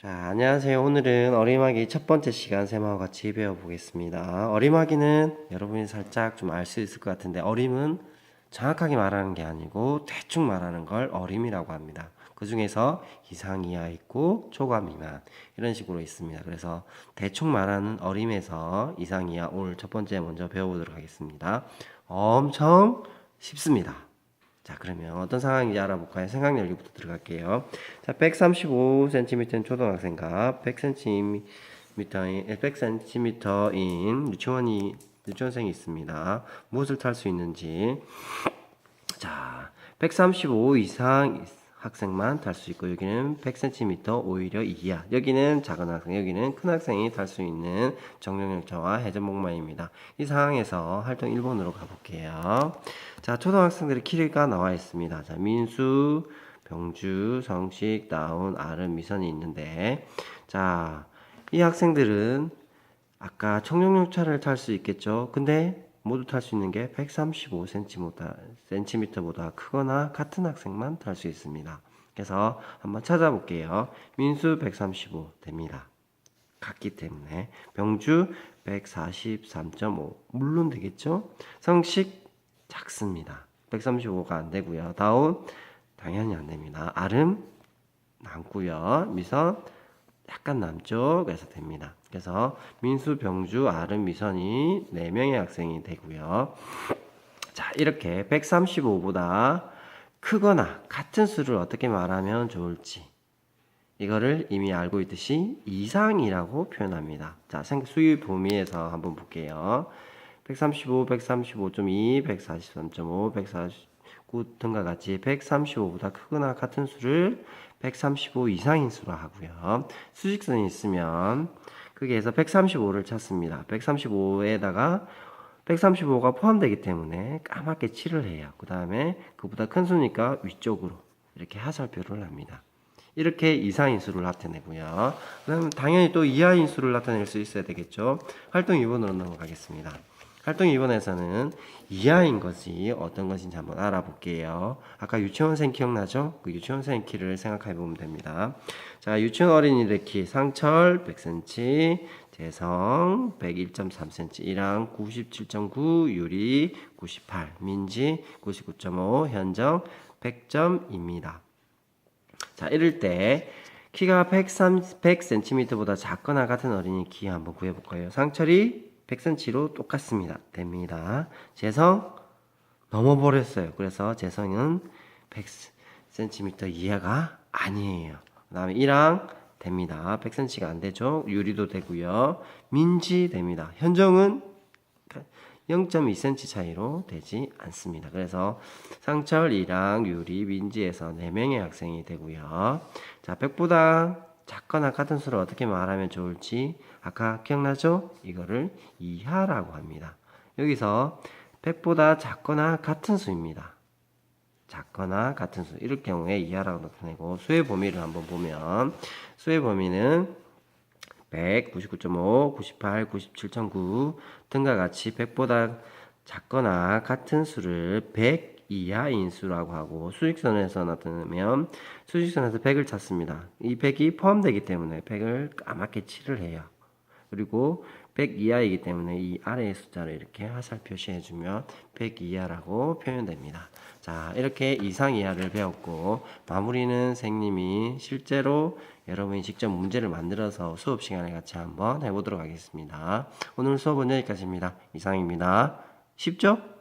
자, 안녕하세요. 오늘은 어림하기 첫 번째 시간 쌤하고 같이 배워보겠습니다. 어림하기는 여러분이 살짝 좀 알 수 있을 것 같은데 어림은 정확하게 말하는 게 아니고 대충 말하는 걸 어림이라고 합니다. 그 중에서 이상 이하 있고 초과 미만 이런 식으로 있습니다. 그래서 대충 말하는 어림에서 이상 이하 오늘 첫 번째 먼저 배워보도록 하겠습니다. 엄청 쉽습니다. 자, 그러면 어떤 상황인지 알아볼까요? 생각 열 기부터 들어갈게요. 자, 135cm인 초등학생과 100cm인 100cm인 유치원이 유치원생이 있습니다. 무엇을 탈 수 있는지. 자, 135 이상 학생만 탈수 있고 여기는 100cm 오히려 이하. 여기는 작은 학생, 여기는 큰 학생이 탈수 있는 정령열차와 해전목마입니다. 이 상황에서 활동 1번으로 가볼게요. 자, 초등학생들의 키가 나와 있습니다. 자, 민수, 병주, 성식, 나온, 아름, 미선이 있는데 자, 이 학생들은 아까 청룡열차를 탈 수 있겠죠. 근데 모두 탈 수 있는 게 135cm보다 크거나 같은 학생만 탈 수 있습니다. 그래서 한번 찾아볼게요. 민수 135 됩니다. 같기 때문에 병주 143.5 물론 되겠죠. 성식 작습니다. 135가 안 되고요. 다운 당연히 안 됩니다. 아름 남고요. 미선 약간 남쪽에서 됩니다. 그래서 민수, 병주, 아름, 미선이 4명의 학생이 되고요. 자, 이렇게 135보다 크거나 같은 수를 어떻게 말하면 좋을지 이거를 이미 알고 있듯이 이상이라고 표현합니다. 자, 생- 수유 범위에서 한번 볼게요. 135, 135.2, 143.5, 149 등과 같이 135보다 크거나 같은 수를 135 이상인 수로 하고요. 수직선이 있으면 거기에서 135를 찾습니다. 135에다가 135가 포함되기 때문에 까맣게 칠을 해요. 그 다음에 그보다 큰 수니까 위쪽으로 이렇게 하살표를 합니다. 이렇게 이상인 수를 나타내고요. 그다음 당연히 또 이하인 수를 나타낼 수 있어야 되겠죠. 활동 2번으로 넘어가겠습니다. 활동 2번에서는 이하인 것이 어떤 것인지 한번 알아볼게요. 아까 유치원생 기억나죠? 그 유치원생 키를 생각해 보면 됩니다. 자, 유치원 어린이들 키 상철 100cm, 재성 101.3cm, 이랑 97.9, 유리 98, 민지 99.5, 현정 100점입니다. 자, 이럴 때 키가 103, 100cm보다 작거나 같은 어린이 키 한번 구해볼까요? 상철이 100cm로 똑같습니다. 됩니다. 재성 넘어버렸어요. 그래서 재성은 100cm 이하가 아니에요. 그 다음에 1항 됩니다. 100cm가 안 되죠. 유리도 되고요. 민지 됩니다. 현정은 0.2cm 차이로 되지 않습니다. 그래서 상철, 이랑, 유리, 민지에서 4명의 학생이 되고요. 자, 100보다 작거나 같은 수를 어떻게 말하면 좋을지 아까 기억나죠? 이거를 이하라고 합니다. 여기서 100보다 작거나 같은 수입니다. 작거나 같은 수. 이럴 경우에 이하라고 나타내고 수의 범위를 한번 보면 수의 범위는 100, 99.5, 98, 97.9 등과 같이 100보다 작거나 같은 수를 100 이하 인 수라고 하고 수직선에서 나타내면 수직선에서 100을 찾습니다. 이 100이 포함되기 때문에 100을 까맣게 칠을 해요. 그리고 100 이하이기 때문에 이 아래의 숫자를 이렇게 화살 표시해주면 100 이하라고 표현됩니다. 자, 이렇게 이상 이하를 배웠고 마무리는 선생님이 실제로 여러분이 직접 문제를 만들어서 수업 시간에 같이 한번 해보도록 하겠습니다. 오늘 수업은 여기까지입니다. 이상입니다. 쉽죠?